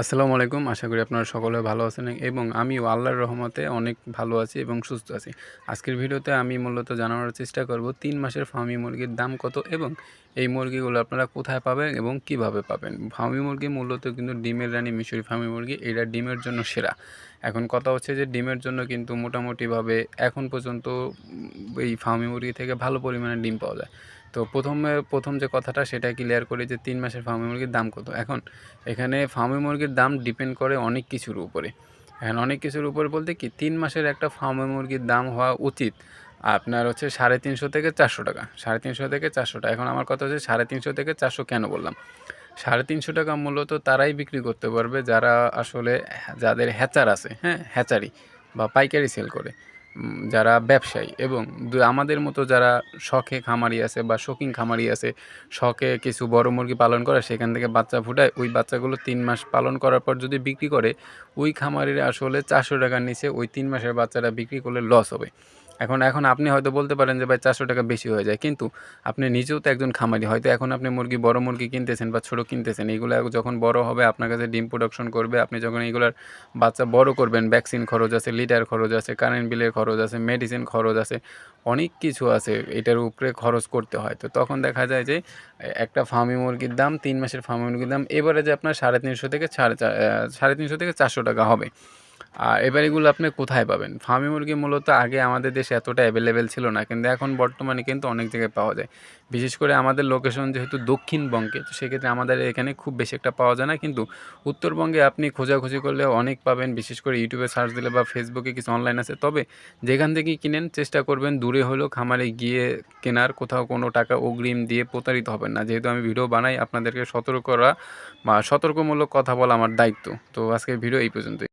আসসালামু আলাইকুম। আশা করি আপনারা সকলে ভালো আছেন এবং আমিও আল্লাহর রহমতে অনেক ভালো আছি এবং সুস্থ আছি। আজকের ভিডিওতে আমি মূলত জানানোর চেষ্টা করব, তিন মাসের ফার্মি মুরগির দাম কত এবং এই মুরগিগুলো আপনারা কোথায় পাবেন এবং কীভাবে পাবেন? ফার্মি মুরগি মূলত কিন্তু ডিমের রানী মিশরি ফার্মি মুরগি, এটা ডিমের জন্য সেরা। এখন কথা হচ্ছে যে ডিমের জন্য কিন্তু মোটামুটিভাবে এখন পর্যন্ত এই ফার্মি মুরগি থেকে ভালো পরিমাণে ডিম পাওয়া যায়। তো প্রথমে, প্রথম যে কথাটা সেটা ক্লিয়ার করি যে তিন মাসের ফার্মি মুরগির দাম কত। এখন এখানে ফার্মি মুরগির দাম ডিপেন্ড করে অনেক কিছুর উপরে। এখন অনেক কিছুর উপরে বলতে কি, তিন মাসের একটা ফার্মি মুরগির দাম হওয়া উচিত আপনার হচ্ছে সাড়ে তিনশো থেকে চারশো টাকা। সাড়ে তিনশো থেকে চারশো টাকা। এখন আমার কথা হচ্ছে সাড়ে তিনশো থেকে চারশো কেন বললাম? সাড়ে তিনশো টাকা মূলত তারাই বিক্রি করতে পারবে যারা আসলে, যাদের হ্যাচার আছে হ্যাঁ হ্যাচারি বা পাইকারি সেল করে। যারা ব্যবসায়ী এবং আমাদের মতো যারা শখে খামারি আছে বা শৌখিন খামারি আছে, শখে কিছু বড় মুরগি পালন করে, সেখান থেকে বাচ্চা ফুটায়, ওই বাচ্চাগুলো তিন মাস পালন করার পর যদি বিক্রি করে, ওই খামারিরা আসলে চারশো টাকার নিচে ওই তিন মাসের বাচ্চাটা বিক্রি করলে লস হবে। এখন এখন আপনি হয়তো বলতে পারেন যে, ভাই, চারশো টাকা বেশি হয়ে যায়। কিন্তু আপনি নিজেও তো একজন খামারি। হয়তো এখন আপনি মুরগি, বড় মুরগি কিনতেছেন বা ছোটো কিনতেছেন, এইগুলো যখন বড় হবে, আপনার কাছে ডিম প্রোডাকশন করবে, আপনি যখন এইগুলার বাচ্চা বড় করবেন ভ্যাকসিন খরচ আছে লিটার খরচ আছে কারেন্ট বিলের খরচ আছে মেডিসিন খরচ আছে, অনেক কিছু আছে, এটার উপরে খরচ করতে হয়। তো তখন দেখা যায় যে, একটা ফার্মি মুরগির দাম, তিন মাসের ফার্মি মুরগির দাম, এবারে যে আপনার সাড়ে তিনশো থেকে সাড়ে সাড়ে তিনশো থেকে চারশো টাকা হবে। আর এবার এগুলো আপনি কোথায় পাবেন? ফার্মি মুরগি মূলত আগে আমাদের দেশে এতটা অ্যাভেলেবেল ছিল না, কিন্তু এখন বর্তমানে কিন্তু অনেক জায়গায় পাওয়া যায়। বিশেষ করে আমাদের লোকেশন যেহেতু দক্ষিণবঙ্গে, তো সেক্ষেত্রে আমাদের এখানে খুব বেশি একটা পাওয়া যায় না, কিন্তু উত্তরবঙ্গে আপনি খোঁজাখুঁজি করলে অনেক পাবেন, বিশেষ করে ইউটিউবে সার্চ দিলে বা ফেসবুকে কিছু অনলাইন আছে। তবে যেখান থেকেই কিনেন, চেষ্টা করবেন দূরে হলেও খামারে গিয়ে কেনার, কোথাও কোনো টাকা অগ্রিম দিয়ে প্রতারিত হবেন না। যেহেতু আমি ভিডিও বানাই, আপনাদেরকে সতর্ক করা বা সতর্কমূলক কথা বলা আমার দায়িত্ব। তো আজকের ভিডিও এই পর্যন্তই।